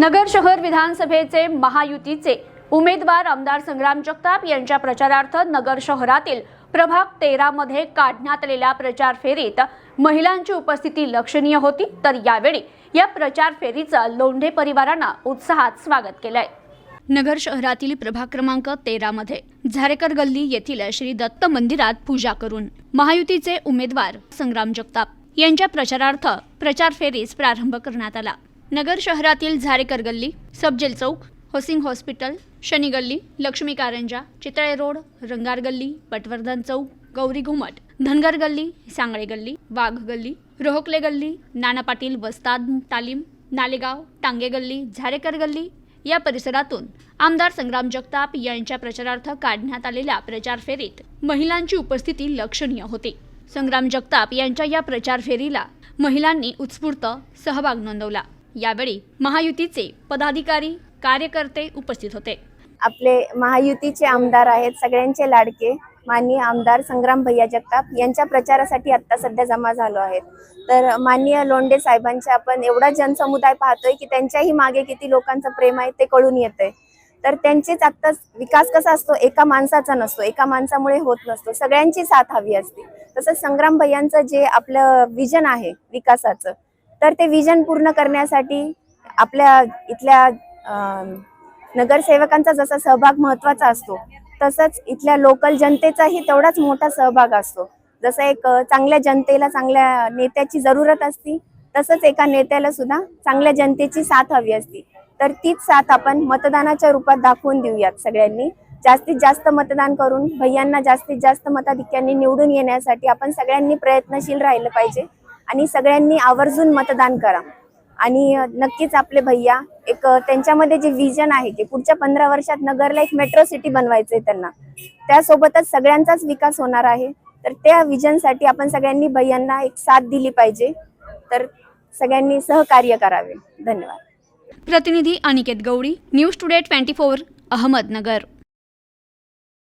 नगर शहर विधानसभेचे महायुतीचे उमेदवार आमदार संग्राम जगताप यांच्या प्रचारार्थ नगर शहरातील प्रभाग तेरामध्ये काढण्यात आलेल्या प्रचार फेरीत महिलांची उपस्थिती लक्षणीय होती. तर यावेळी या प्रचार फेरीचं लोंढे परिवारानं उत्साहात स्वागत केलंय. नगर शहरातील प्रभाग क्रमांक तेरा मध्ये झारेकर गल्ली येथील श्री दत्त मंदिरात पूजा करून महायुतीचे उमेदवार संग्राम जगताप यांच्या प्रचारार्थ प्रचार फेरीस प्रारंभ करण्यात आला. नगर शहरातील झारेकर गल्ली सबजेल चौक होसिंग हॉस्पिटल शनी गल्ली लक्ष्मी कारंजा चितळे रोड रंगार गल्ली पटवर्धन चौक गौरी घुमट धनगर गल्ली सांगळे गल्ली वाघ गल्ली रोहकले गल्ली नाना पाटील वस्ताद तालीम नालेगाव टांगे गल्ली झारेकर गल्ली या परिसरातून आमदार संग्राम जगताप यांच्या प्रचारार्थ काढण्यात आलेल्या प्रचार फेरीत महिलांची उपस्थिती लक्षणीय होती. संग्राम जगताप यांच्या या प्रचार फेरीला महिलांनी उत्स्फूर्त सहभाग नोंदवला. यावेळी महायुतीचे पदाधिकारी कार्यकर्ते उपस्थित होते. आपले महायुतीचे आमदार आहेत सगळ्यांचे लाडके माननीय आमदार संग्राम भैया जगताप यांच्या प्रचारासाठी आत्ता सध्या जमा झालो आहेत. तर माननीय लोंढे साहेबांचे आपण एवढा जनसमुदाय पाहतोय की त्यांच्याही मागे किती लोकांचं प्रेम आहे ते कळून येतंय. तर त्यांचेच आत्ताच विकास कसा असतो? एका माणसाचा नसतो. एका माणसामुळे होत नसतो. सगळ्यांची साथ हवी असते. तसंच संग्राम भैयांचं जे आपलं विजन आहे विकासाचं तर ते विजन पूर्ण करण्यासाठी आपल्या इथल्या नगरसेवकांचा जसा सहभाग महत्त्वाचा असतो तसंच इथल्या लोकल जनतेचाही तेवढाच मोठा सहभाग असतो. जसं एक चांगल्या जनतेला चांगल्या नेत्याची जरूरत असती तसंच एका नेत्याला सुद्धा चांगल्या जनतेची साथ हवी असती. तर तीच साथ आपण मतदानाच्या रूपात दाखवून देऊयात सगळ्यांनी. जास्तीत जास्त मतदान करून भैयांना जास्तीत जास्त मताधिक्यांनी निवडून येण्यासाठी आपण सगळ्यांनी प्रयत्नशील राहिलं पाहिजे. आणि सगळ्यांनी आवर्जून मतदान करा. आणि नक्कीच आपले भैया एक त्यांच्यामध्ये जे विजन आहे की पुढच्या पंधरा वर्षात नगरला एक मेट्रो सिटी बनवायचं आहे त्यांना. त्यासोबतच सगळ्यांचाच विकास होणार आहे. तर त्या विजनसाठी आपण सगळ्यांनी भैयांना एक साथ दिली पाहिजे. तर सगळ्यांनी सहकार्य करावे. धन्यवाद. प्रतिनिधी Aniket Gaudi news today twenty four Ahmednagar.